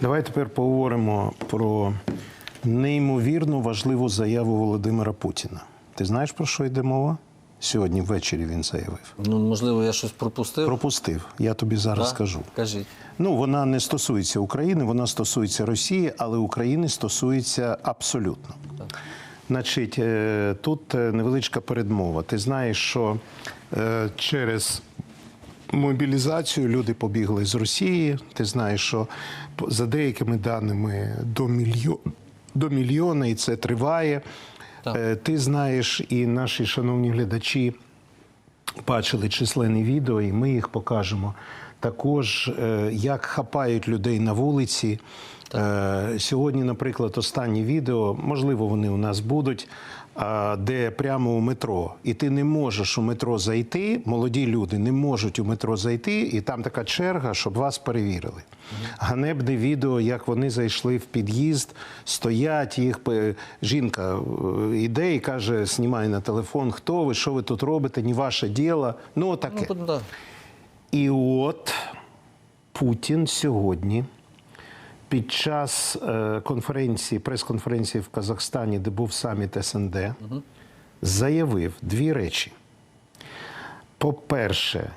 Давай тепер поговоримо про неймовірно важливу заяву Володимира Путіна. Ти знаєш про що йде мова? Сьогодні ввечері він заявив. Ну, можливо, я щось пропустив. Пропустив. Я тобі зараз Так? скажу. Кажіть. Ну, вона не стосується України, вона стосується Росії, але України стосується абсолютно. Так. Значить, е, тут е, невеличка передмова. Ти знаєш, що е, через мобілізацію люди побігли з Росії. Ти знаєш, що за деякими даними до мільйона, до мільйона, і це триває. Так. Е, Ти знаєш, і наші шановні глядачі бачили численні відео, і ми їх покажемо. Також е, як хапають людей на вулиці. Е, Сьогодні, наприклад, останні відео, можливо, вони у нас будуть, де прямо у метро, і ти не можеш у метро зайти. Молоді люди не можуть у метро зайти, і там така черга, щоб вас перевірили. Ганебне відео, як вони зайшли в під'їзд, стоять їх. Жінка е, іде і каже: знімай на телефон, хто ви, що ви тут робите, не ваше діло. Ну, таке. Ну, да. І от Путін сьогодні під час е, конференції, прес-конференції в Казахстані, де був саміт СНД, заявив дві речі. По-перше,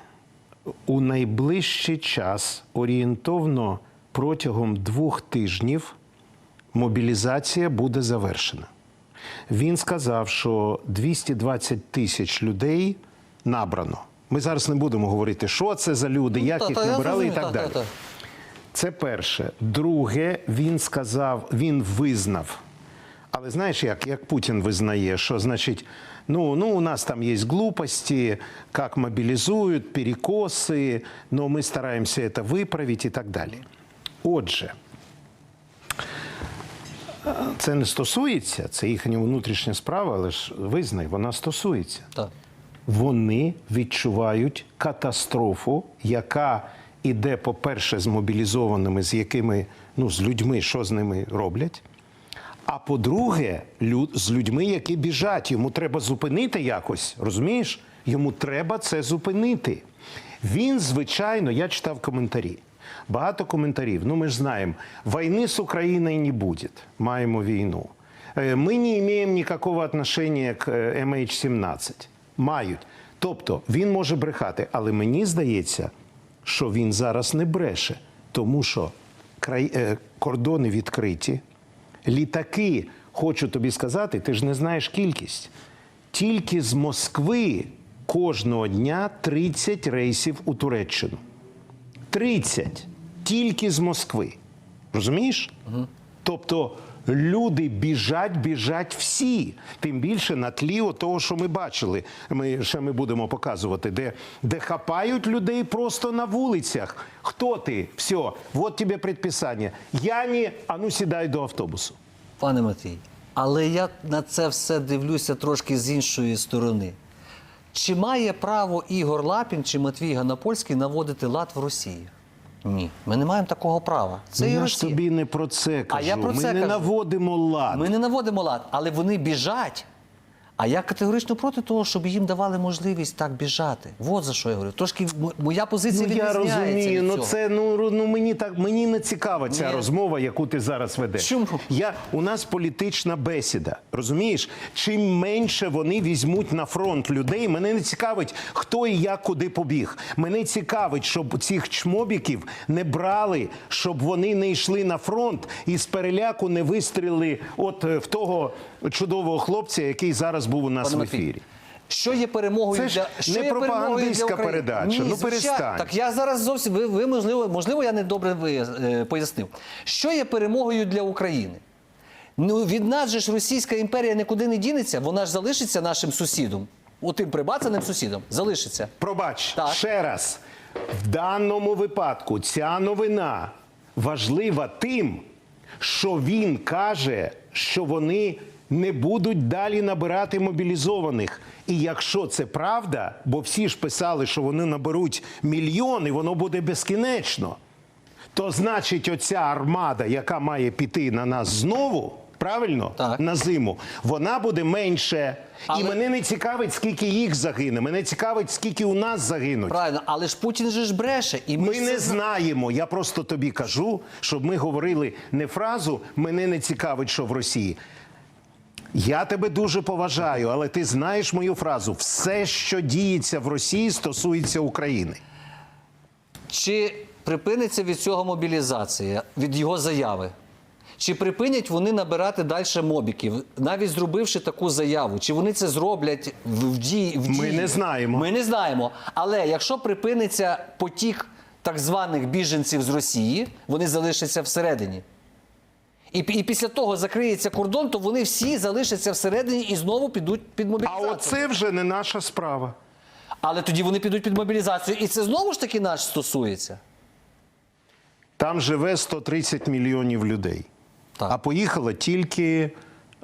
у найближчий час орієнтовно протягом двох тижнів мобілізація буде завершена. Він сказав, що 220 тисяч людей набрано. Ми зараз не будемо говорити, що це за люди, як їх набирали і так далі. Це перше. Друге, він сказав, він визнав. Але знаєш, як, як Путін визнає, що значить, ну, ну у нас там є глупості, як мобілізують, перекоси, але ми стараємося це виправити і так далі. Отже, це не стосується, це їхня внутрішня справа, але ж визнай, вона стосується Так. вони відчувають катастрофу, яка іде, по-перше, з мобілізованими, з якими, ну, з людьми, що з ними роблять. А по-друге, люд, з людьми, які біжать, йому треба зупинити якось, розумієш? Йому треба це зупинити. Він, звичайно, я читав коментарі. Багато коментарів. Ну, ми ж знаємо, війни з Україною не буде. Маємо війну. Е, Ми не маємо ніякого отношення к е, MH17. Мають. Тобто він може брехати, але мені здається, що він зараз не бреше, тому що край, е, кордони відкриті, літаки, хочу тобі сказати, ти ж не знаєш кількість. Тільки з Москви кожного дня 30 рейсів у Туреччину. 30. Тільки з Москви. Розумієш? Тобто люди біжать, біжать всі. Тим більше на тлі того, що ми бачили. Ми ще ми будемо показувати, де, де хапають людей просто на вулицях. Хто ти? Все, от тобі предписання. Я не, а ну сідай до автобусу. Пане Матвій, але я на це все дивлюся трошки з іншої сторони. Чи має право Ігор Лапін чи Матвій Ганапольський наводити лад в Росії? Ні, ми не маємо такого права. Це Ну, я ж тобі не про це кажу. я про ми це не кажу. наводимо лад. Ми не наводимо лад, але вони біжать. А я категорично проти того, щоб їм давали можливість так біжати. От за що я говорю. Трошки моя позиція Ну, я розумію, від ну це ну, ну мені так мені не цікава ця Ні. розмова, яку ти зараз ведеш. Чому? Я у нас політична бесіда. Розумієш? Чим менше вони візьмуть на фронт людей, мене не цікавить, хто і як куди побіг. Мене цікавить, щоб цих чмобіків не брали, щоб вони не йшли на фронт і з переляку не вистріли от е, в того чудового хлопця, який зараз був у нас Пане в Матвій, ефірі. Що є перемогою Це ж для що не є перемогою пропагандистська для України? передача. Ні, Ну, звичайно. перестань. Так я зараз зовсім ви, ви можливо, можливо, я не добре ви, е, пояснив. Що є перемогою для України? Ну від нас же ж Російська імперія нікуди не дінеться, вона ж залишиться нашим сусідом, отим прибацаним сусідом. Залишиться. Пробач, Так. ще раз. В даному випадку ця новина важлива тим, що він каже, що вони не будуть далі набирати мобілізованих. І якщо це правда, бо всі ж писали, що вони наберуть мільйон, і воно буде безкінечно, то значить, оця армада, яка має піти на нас знову, Правильно? Так. На зиму. Вона буде менше. Але- І мене не цікавить, скільки їх загине. Мене цікавить, скільки у нас загинуть. Правильно, але ж Путін же ж бреше. І ми, Ми не це знаємо. Я просто тобі кажу, щоб ми говорили не фразу Мене не цікавить, що в Росії. Я тебе дуже поважаю, але ти знаєш мою фразу: все, що діється в Росії, стосується України. Чи припиниться від цього мобілізація, від його заяви? Чи припинять вони набирати далі мобіків, навіть зробивши таку заяву? Чи вони це зроблять в, в дії? Ми не знаємо. Ми не знаємо. Але якщо припиниться потік так званих біженців з Росії, вони залишаться всередині. І, і після того закриється кордон, то вони всі залишаться всередині і знову підуть під мобілізацію. А оце вже не наша справа. Але тоді вони підуть під мобілізацію. І це знову ж таки наш стосується. Там живе 130 мільйонів людей, Так. а поїхало тільки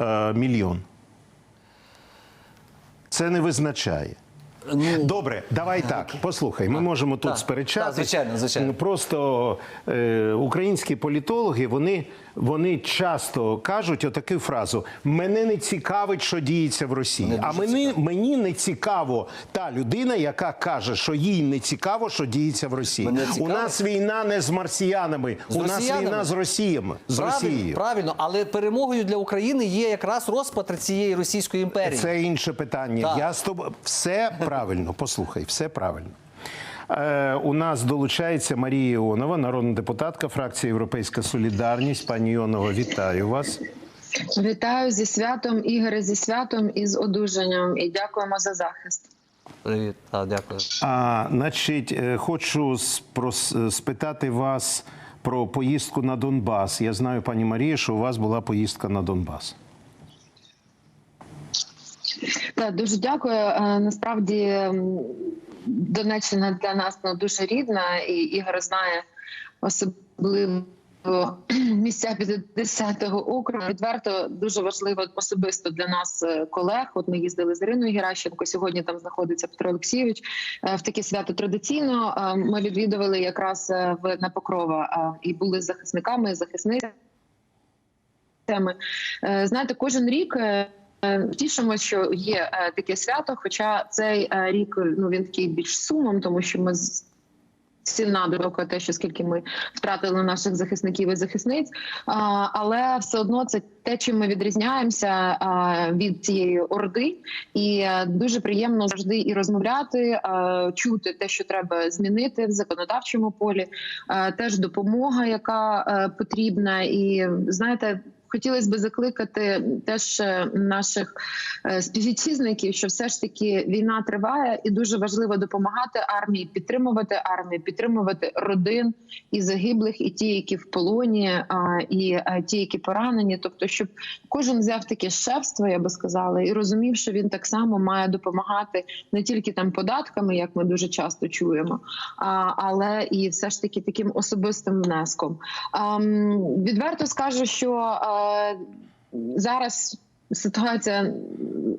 е, мільйон. Це не визначає. Ну, Добре, давай так. Послухай, ми можемо тут так, сперечатися. звичайно, звичайно. Просто е, українські політологи вони, вони часто кажуть отаку фразу: мене не цікавить, що діється в Росії. А мені, мені не цікаво та людина, яка каже, що їй не цікаво, що діється в Росії. У нас війна не з марсіянами, З у нас війна з Росіями. З правильно, Росією. правильно, але перемогою для України є якраз розпад цієї Російської імперії. Це інше питання. Так. Я з тобою все правильно. Послухай, все правильно. Е, у нас долучається Марія Іонова, народна депутатка, фракція Європейська Солідарність. Пані Іонова, вітаю вас. Вітаю зі святом Ігоре, зі святом і з одужанням. І дякуємо за захист. Привіт, так, дякую. А, значить, е, хочу спрос- спитати вас про поїздку на Донбас. Я знаю, пані Марія, що у вас була поїздка на Донбас. Так, дуже дякую. Е, Насправді Донеччина для нас ну, дуже рідна, і Ігор знає особливо місця 50-го округу. Відверто дуже важливо особисто для нас е, колег. От ми їздили з Іриною Геращенко. Сьогодні там знаходиться Петро Олексійович. Е, В таке свято традиційно е, ми відвідували якраз в на Покрова і були захисниками, захисницями. Знаєте, кожен рік. Е, Тішимо, що є е, таке свято. Хоча цей е, рік ну він такий більш сумом, тому що ми сильна дорока те, що скільки ми втратили наших захисників і захисниць. Але все одно це те, чим ми відрізняємося від цієї орди, і дуже приємно завжди і розмовляти, чути те, що треба змінити в законодавчому полі. Теж допомога, яка потрібна, і знаєте. Хотілося б закликати теж е, наших е, співвітчизників, що все ж таки війна триває, і дуже важливо допомагати армії, підтримувати армію, підтримувати родин і загиблих, і ті, які в полоні, і е, ті, які поранені. Тобто, щоб кожен взяв таке шефство, я би сказала, і розумів, що він так само має допомагати не тільки там податками, як ми дуже часто чуємо, але і все ж таки таким особистим внеском. Відверто скажу, що зараз. Ситуація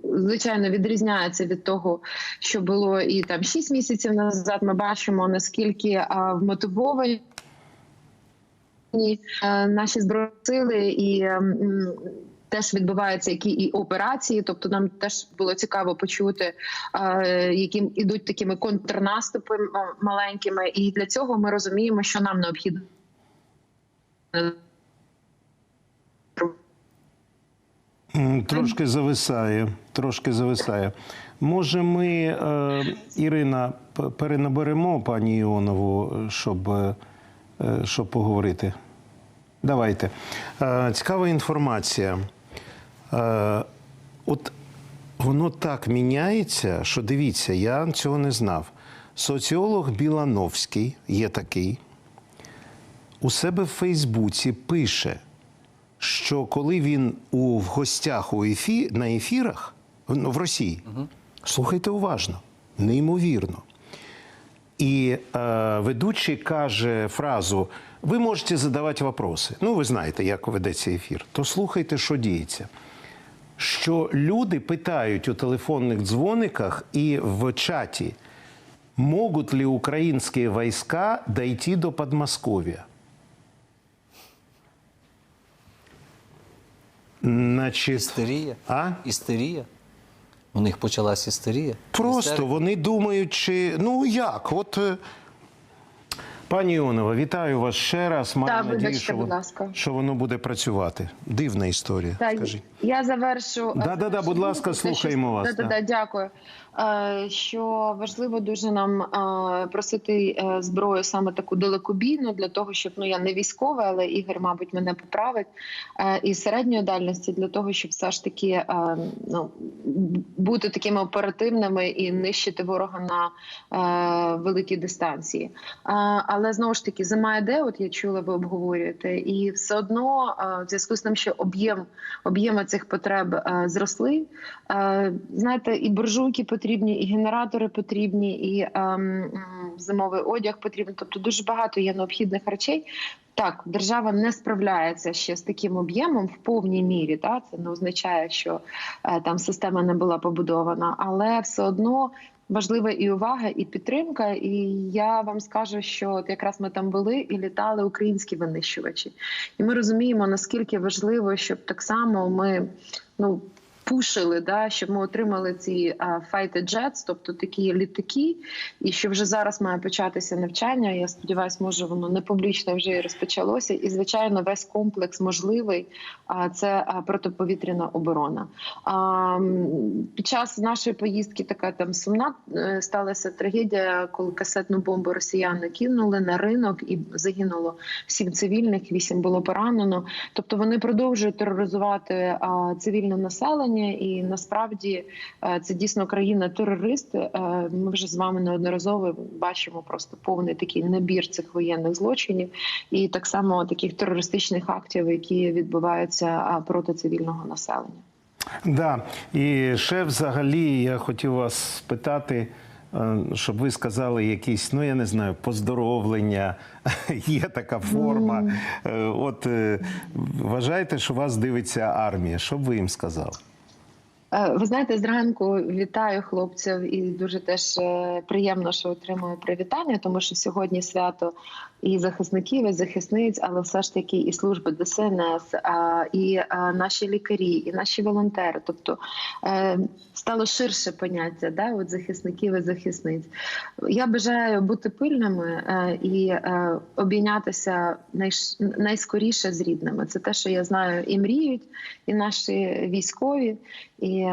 звичайно відрізняється від того, що було і там 6 місяців назад. Ми бачимо наскільки а, вмотивовані е, наші збройні сили і. м, Теж відбуваються які і операції, тобто нам теж було цікаво почути, е, які ідуть такими контрнаступами маленькими, і для цього ми розуміємо, що нам необхідно Трошки зависає, трошки зависає. Може, ми, е, Ірина, перенаберемо пані Іонову, щоб, е, щоб поговорити? Давайте. Е, цікава інформація. Е, от воно так міняється, що дивіться, я цього не знав. Соціолог Білановський є такий, у себе в Фейсбуці пише, що коли він у, в гостях у ефі, на ефірах ну, в Росії, слухайте уважно, неймовірно. І е, ведучий каже фразу: ви можете задавати вопроси. Ну, ви знаєте, як ведеться ефір. То слухайте, що діється. Що люди питають у телефонних дзвониках і в чаті, можуть ли українські війська дойти до Подмосков'я? Значить, Істерія. а? Істерія. У них почалась істерія. Просто Істерія. вони думають, чи ну як? От е, пані Іонова, вітаю вас ще раз. Маю Так, надію, що, будь ласка. що воно буде працювати. Дивна історія. Так, Скажіть. я завершу. Да-да-да, будь ласка, слухаємо вас, Да-да-да, дякую. Е, Що важливо дуже нам е, просити е, зброю саме таку далекобійну для того, щоб ну я не військова, але Ігор, мабуть, мене поправить. І середньої дальності для того, щоб все ж таки ну бути такими оперативними і нищити ворога на великій дистанції. Е, Але знову ж таки, зима йде, от я чула, ви обговорюєте, і все одно е, в зв'язку з тим, що об'єм об'єми цих потреб е, зросли. Е, знаєте, і буржуйки потрібні, і генератори потрібні, і ем, зимовий одяг потрібен. Тобто дуже багато є необхідних речей. Так, держава не справляється ще з таким об'ємом в повній мірі. Та це не означає, що там система не була побудована, але все одно. Важлива і увага, і підтримка. І я вам скажу, що от якраз ми там були і літали українські винищувачі, і ми розуміємо наскільки важливо, щоб так само ми ну. Пушили, да, щоб ми отримали ці fighter jets, тобто такі літаки, і що вже зараз має початися навчання. Я сподіваюся, може воно не публічно вже і розпочалося. І звичайно, весь комплекс можливий. А це протиповітряна оборона. Під час нашої поїздки така там сумна е, сталася трагедія, коли касетну бомбу росіяни кинули на ринок і загинуло сім цивільних, вісім було поранено. Тобто вони продовжують тероризувати цивільне населення, і насправді е, це дійсно країна-терорист. Е, Ми вже з вами неодноразово бачимо просто повний такий набір цих воєнних злочинів і так само таких терористичних актів, які відбуваються проти цивільного населення. Да. І ще взагалі я хотів вас спитати, е, щоб ви сказали якісь, ну я не знаю, поздоровлення, є така форма. От вважаєте, що вас дивиться армія. Що б ви їм сказали? Е, Ви знаєте, зранку вітаю хлопців і дуже теж е, приємно, що отримую привітання, тому що сьогодні свято і захисників, і захисниць, але все ж таки і служби ДСНС, і наші лікарі, і наші волонтери. Тобто е, стало ширше поняття да, от захисників і захисниць. Я бажаю бути пильними е, і е, обійнятися найскоріше з рідними. Це те, що я знаю, і мріють, і наші військові, і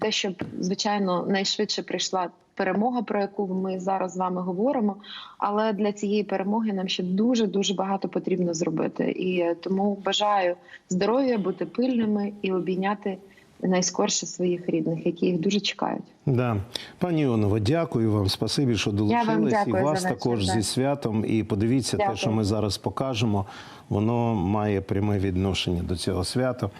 те, щоб звичайно найшвидше прийшла. Перемога, про яку ми зараз з вами говоримо, але для цієї перемоги нам ще дуже дуже багато потрібно зробити. І тому бажаю здоров'я, бути пильними і обійняти найскорше своїх рідних, які їх дуже чекають. Да. Пані Іонова, дякую вам. Спасибі, що долучились. і вас також зі святом. І подивіться те, що ми зараз покажемо. Воно має пряме відношення до цього свята.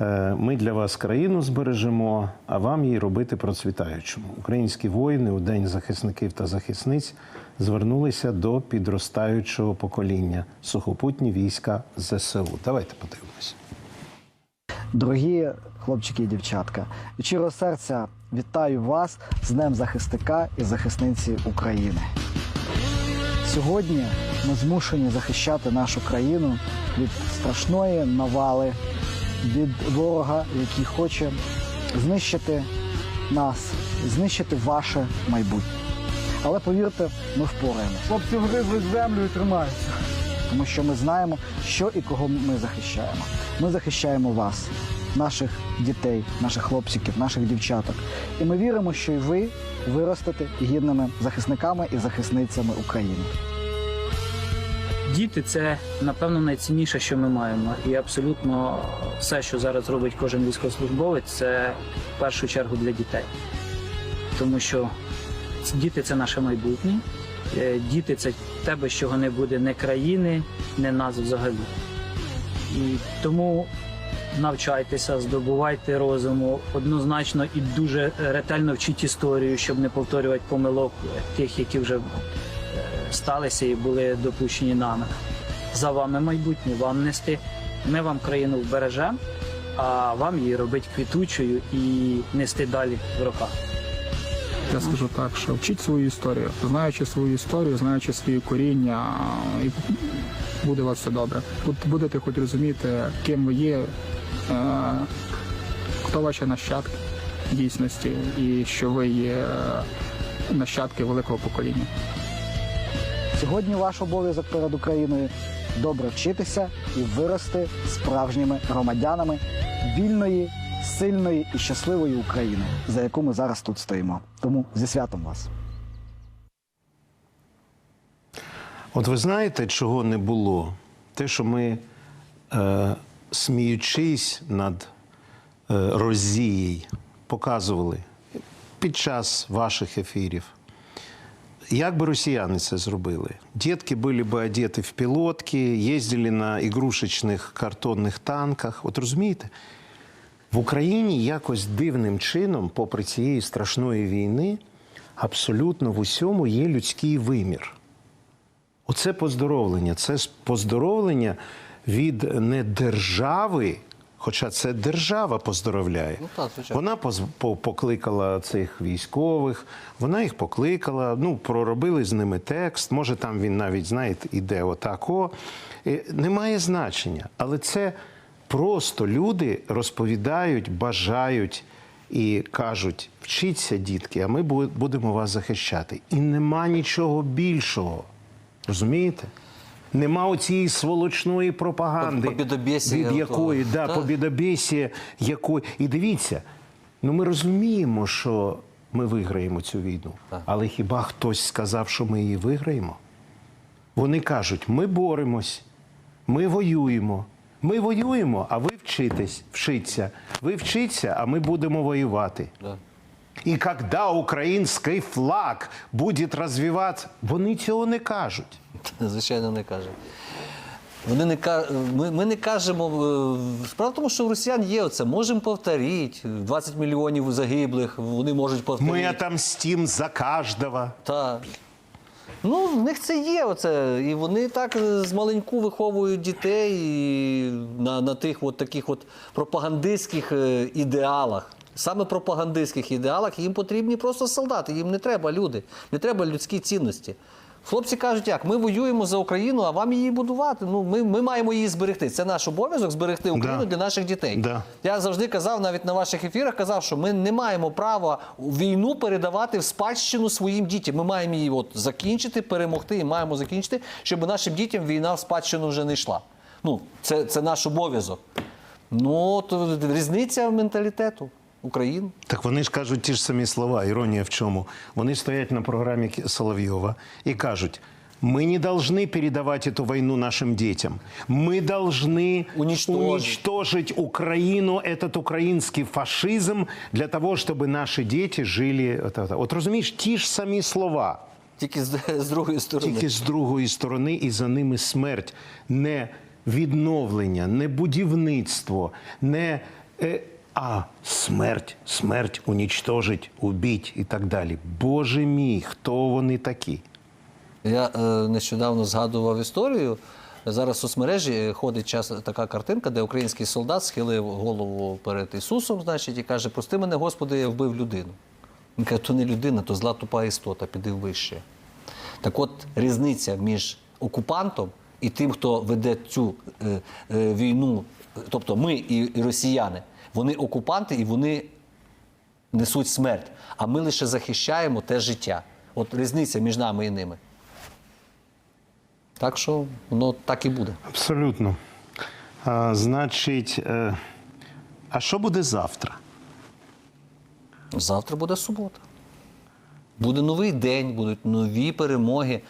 Е, Ми для вас країну збережемо, а вам її робити процвітаючому. Українські воїни у День захисників та захисниць звернулися до підростаючого покоління сухопутні війська ЗСУ. Давайте подивимось. Дорогі хлопчики і дівчатка, від щирого серця вітаю вас з Днем захисника і захисниці України. Сьогодні ми змушені захищати нашу країну від страшної навали, від ворога, який хоче знищити нас, знищити ваше майбутнє. Але повірте, ми впораємося. Хлопці вгризли землю і тримаються. Тому що ми знаємо, що і кого ми захищаємо. Ми захищаємо вас, наших дітей, наших хлопчиків, наших дівчаток. І ми віримо, що і ви виростете гідними захисниками і захисницями України. Діти це напевно найцінніше, що ми маємо. І абсолютно все, що зараз робить кожен військовослужбовець, це в першу чергу для дітей. Тому що діти це наше майбутнє. Е, Діти це те, без чого не буде ні країни, ні нас взагалі. І тому навчайтеся, здобувайте розуму, однозначно і дуже ретельно вчіть історію, щоб не повторювати помилок е, тих, які вже сталися і були допущені нами. За вами майбутнє, вам нести. Ми вам країну вбережемо, а вам її робити квітучою і нести далі в роках. Я скажу так, що вчіть свою історію, знаючи свою історію, знаючи свої коріння, і буде у вас все добре. Тут будете хоч розуміти, ким ви є, е, хто ваші нащадки дійсності, і що ви є е, нащадки великого покоління. Сьогодні ваш обов'язок перед Україною добре вчитися і вирости справжніми громадянами вільної, сильної і щасливої України, за яку ми зараз тут стоїмо. Тому зі святом вас. От ви знаєте, чого не було? Те, що ми, е, сміючись над е, Розією, показували під час ваших ефірів. Як би росіяни це зробили? Дітки були б одеті в пілотки, їздили на ігрушечних картонних танках. От розумієте? В Україні якось дивним чином, попри цієї страшної війни, абсолютно в усьому є людський вимір. Оце поздоровлення. Це поздоровлення від не держави, хоча це держава поздоровляє. Ну так, звичайно. Вона по- покликала цих військових, вона їх покликала, ну, проробили з ними текст. Може, там він навіть, знаєте, іде отак. Е, Немає значення. Але це просто люди розповідають, бажають і кажуть: вчіться, дітки, а ми будемо вас захищати. І нема нічого більшого. Розумієте? Нема оцієї сволочної пропаганди, від якої, да, Так. якої. І дивіться, ну ми розуміємо, що ми виграємо цю війну. Так. Але хіба хтось сказав, що ми її виграємо? Вони кажуть, ми боремось, ми воюємо. Ми воюємо, а ви вчитесь, вчиться. Ви вчіться, а ми будемо воювати. Да. І коли український флаг буде розвиватися, вони цього не кажуть. Звичайно, не каже. Вони не ми, ми не кажемо. е, Справа в тому, що у росіян є оце. Можемо повторити. 20 мільйонів загиблих. Вони можуть повторити. Ми отомстим за кожного. Так. Ну, в них це є оце. І вони так е, з маленьку виховують дітей на, на тих от таких от пропагандистських е, ідеалах. Саме пропагандистських ідеалах їм потрібні просто солдати, їм не треба люди, не треба людські цінності. Хлопці кажуть, як ми воюємо за Україну, а вам її будувати. Ну, ми, ми маємо її зберегти. Це наш обов'язок зберегти Україну Да. для наших дітей. Да. Я завжди казав, навіть на ваших ефірах казав, що ми не маємо права війну передавати в спадщину своїм дітям. Ми маємо її от закінчити, перемогти і маємо закінчити, щоб нашим дітям війна в спадщину вже не йшла. Ну, це, це наш обов'язок. Ну, то різниця менталітету України. Так вони ж кажуть ті ж самі слова. Іронія в чому? Вони стоять на програмі Кі- Соловйова і кажуть. Мы не должны передавать эту войну нашим детям. Мы должны Уничтожить. уничтожить Украину, этот украинский фашизм, для того, чтобы наши дети жили. От, от, от розумієш, ті ж самі слова. Тільки з, з другої сторони. Тільки з другої сторони, і за ними смерть, не відновлення, не будівництво, не е, а смерть, смерть унічтожить, убіть і так далі. Боже мій, хто вони такі? Я е, нещодавно згадував історію. Зараз в соцмережі ходить час така картинка, де український солдат схилив голову перед Ісусом, значить, і каже: Прости мене, Господи, я вбив людину. Він каже, то не людина, то зла тупа істота, піди вище. Так от різниця між окупантом і тим, хто веде цю е, е, війну, тобто ми і, і росіяни, вони окупанти і вони несуть смерть. А ми лише захищаємо те життя. От різниця між нами і ними. Так що воно так і буде. Абсолютно. А, значить, е, а що буде завтра? Завтра буде субота. Буде новий день, будуть нові перемоги.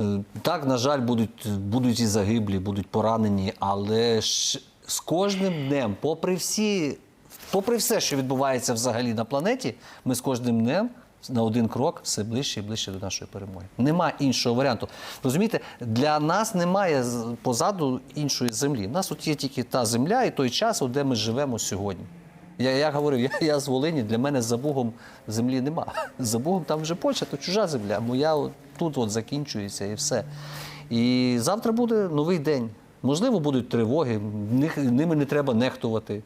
Е, Так, на жаль, будуть, будуть і загиблі, будуть поранені, але ж з кожним днем, попри всі, попри все, що відбувається взагалі на планеті, ми з кожним днем на один крок все ближче і ближче до нашої перемоги. Нема іншого варіанту. Розумієте, для нас немає позаду іншої землі. У нас от є тільки та земля і той час, де ми живемо сьогодні. Я, я говорив, я, я з Волині, для мене за Бугом землі нема. За Бугом там вже Польща, то чужа земля. Моя от, тут от закінчується і все. І завтра буде новий день. Можливо, будуть тривоги, ними не треба нехтувати.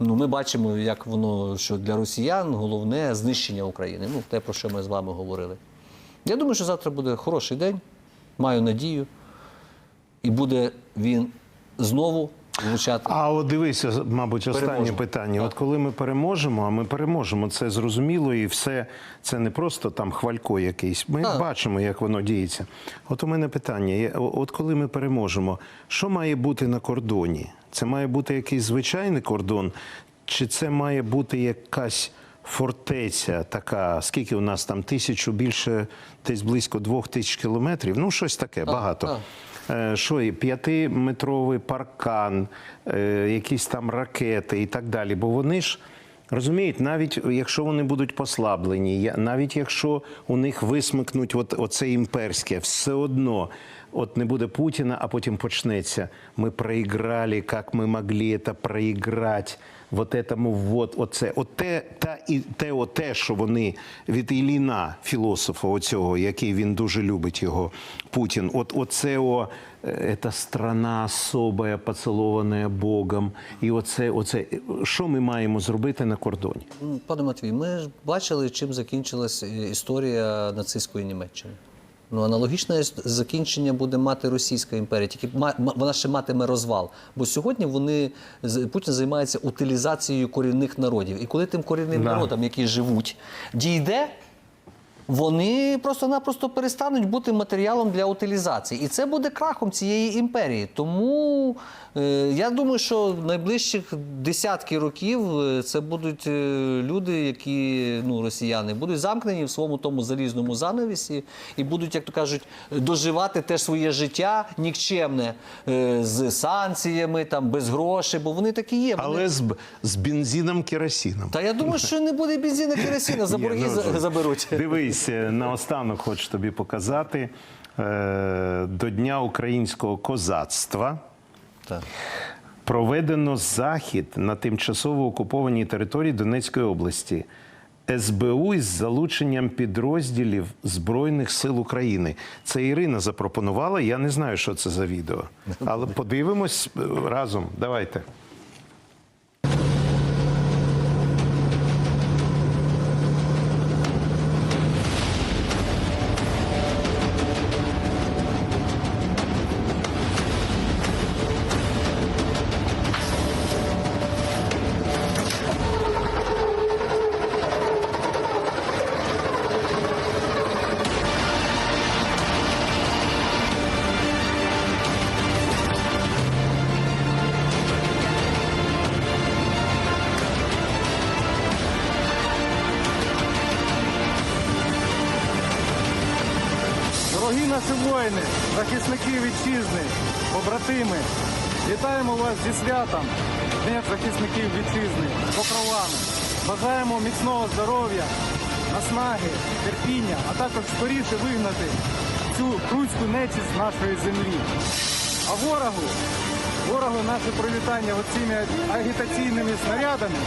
Ну, ми бачимо, як воно, що для росіян головне знищення України. Ну, те, про що ми з вами говорили. Я думаю, що завтра буде хороший день, маю надію. І буде він знову влучати. А от дивися, мабуть, останнє Переможемо. питання. Так. От коли ми переможемо, а ми переможемо, це зрозуміло, і все це не просто там хвалько якийсь. Ми Так. бачимо, як воно діється. От у мене питання: от коли ми переможемо, що має бути на кордоні? Це має бути якийсь звичайний кордон, чи це має бути якась фортеця така? Скільки у нас там тисячу більше, десь близько двох тисяч кілометрів? Ну, щось таке, багато. Е, Що і п'ятиметровий паркан, е, якісь там ракети і так далі. Бо вони ж розуміють, навіть якщо вони будуть послаблені, навіть якщо у них висмикнуть от, оце імперське, все одно. От не буде Путіна, а потім почнеться. Ми проіграли, як ми могли це проіграти. Вот этому вот, оце, оте, та і те, оте, що вони від Ілліна, філософа оцього, який він дуже любить його, Путін. От оце о, е, страна особая, поцілована Богом. І оце, оце, що ми маємо зробити на кордоні? Ну, Пане Матвій, ми бачили, чим закінчилась е, історія нацистської Німеччини. Ну, аналогічне закінчення буде мати Російська імперія, тільки вона ще матиме розвал. Бо сьогодні вони Путін займається утилізацією корінних народів. І коли тим корінним Да. народам, які живуть, дійде, вони просто-напросто перестануть бути матеріалом для утилізації. І це буде крахом цієї імперії. Тому е, я думаю, що найближчих десятки років е, це будуть е, люди, які ну, росіяни, будуть замкнені в своєму тому залізному занавісі і будуть, як то кажуть, доживати теж своє життя нікчемне е, з санкціями, там, без грошей, бо вони такі є. Вони... Але з, з бензином керосином. Та я думаю, що не буде бензина керосина, за Ні, борги ну, заберуть. Дивись, е, наостанок хочу тобі показати. е, До Дня українського козацтва Так. проведено захід на тимчасово окупованій території Донецької області. СБУ із залученням підрозділів Збройних сил України. Це Ірина запропонувала. Я не знаю, що це за відео. Але подивимось е, разом. Давайте. Воїни, захисники вітчизни, побратими, вітаємо вас зі святом Дня захисників вітчизни, покровами. Бажаємо міцного здоров'я, наснаги, терпіння, а також скоріше вигнати цю труську нечість з нашої землі. А ворогу, ворогу наше привітання оцими агітаційними снарядами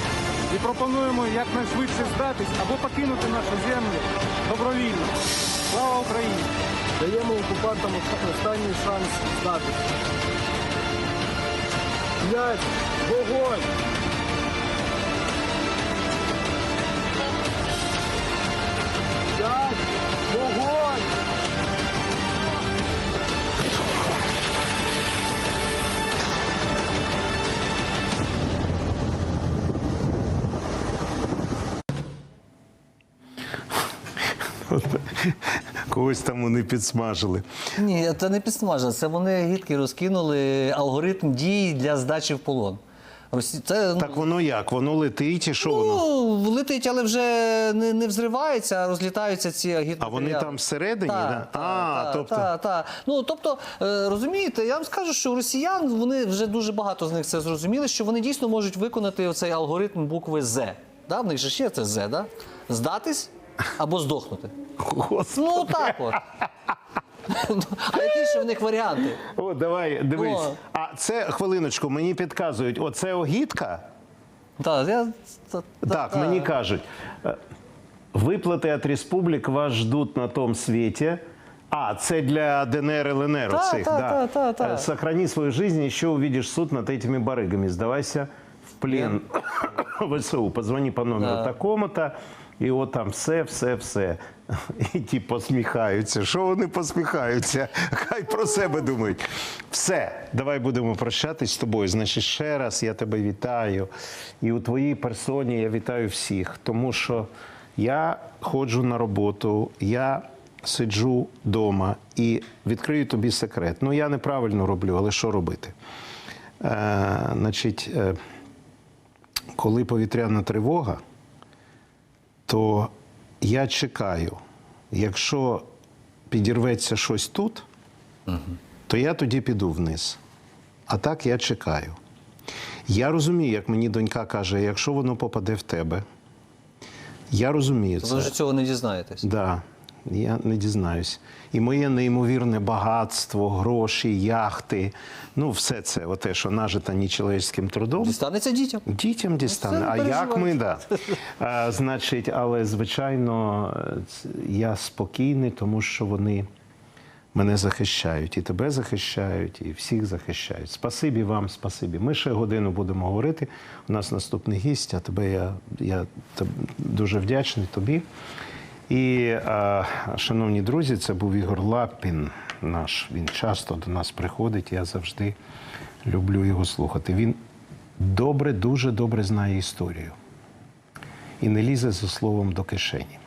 і пропонуємо якнайшвидше здатись або покинути нашу землю добровільно. Слава Україні! Даємо окупантам останній шанс здатися. П'ять! Вогонь! Когось там вони підсмажили. Ні, це не підсмажено. Це вони гідки розкинули алгоритм дій для здачі в полон. Росі... Це ну, Так воно як? Воно летить і що воно? ну, летить, але вже не, не взривається, а розлітаються ці агітні. А вони там всередині, да? А, тобто- та, та. Ну, тобто, е, розумієте, я вам скажу, що у росіян вони вже дуже багато з них це зрозуміли, що вони дійсно можуть виконати цей алгоритм букви З. Да? В них же ще це З, да? здатись або здохнути. Господи. Ну так от. А які ще в них варіанти? О, давай, дивись. О. А це хвилиночку, мені підказують, оце огідка? Так, я... та- та- Так, та. мені кажуть. е, Виплати від республік вас ждуть на тому світі. А, це для ДНР, ЛНР Та, оцих, та, да. та, та, та. Е, Сохрани свою жизнь, еще увидишь суд над этими барыгами. Сдавайся в плен ВСУ. Позвони по номеру Да. такому-то. І от там все, все, все. І ті посміхаються. Що вони посміхаються? Хай про себе думають. Все, давай будемо прощатись з тобою. Значить, ще раз я тебе вітаю. І у твоїй персоні я вітаю всіх, тому що я ходжу на роботу, я сиджу вдома і відкрию тобі секрет. Ну, я неправильно роблю, але що робити? Е, значить, е, коли повітряна тривога, то я чекаю, якщо підірветься щось тут, то я тоді піду вниз. А так я чекаю. Я розумію, як мені донька каже, якщо воно попаде в тебе. Я розумію це. Ви вже цього не дізнаєтесь. Да, я не дізнаюсь. І моє неймовірне багатство, гроші, яхти, ну все це, оте, що нажито нечеловецьким трудом. Дістанеться дітям. Дітям дістане. Ну, А як ми, да. А, значить, але звичайно, я спокійний, тому що вони мене захищають, і тебе захищають, і всіх захищають. Спасибі вам, спасибі. Ми ще годину будемо говорити. У нас наступний гість, а тебе я, я дуже вдячний тобі. І, шановні друзі, це був Ігор Лапін наш. Він часто до нас приходить. Я завжди люблю його слухати. Він добре, дуже добре знає історію і не лізе за словом до кишені.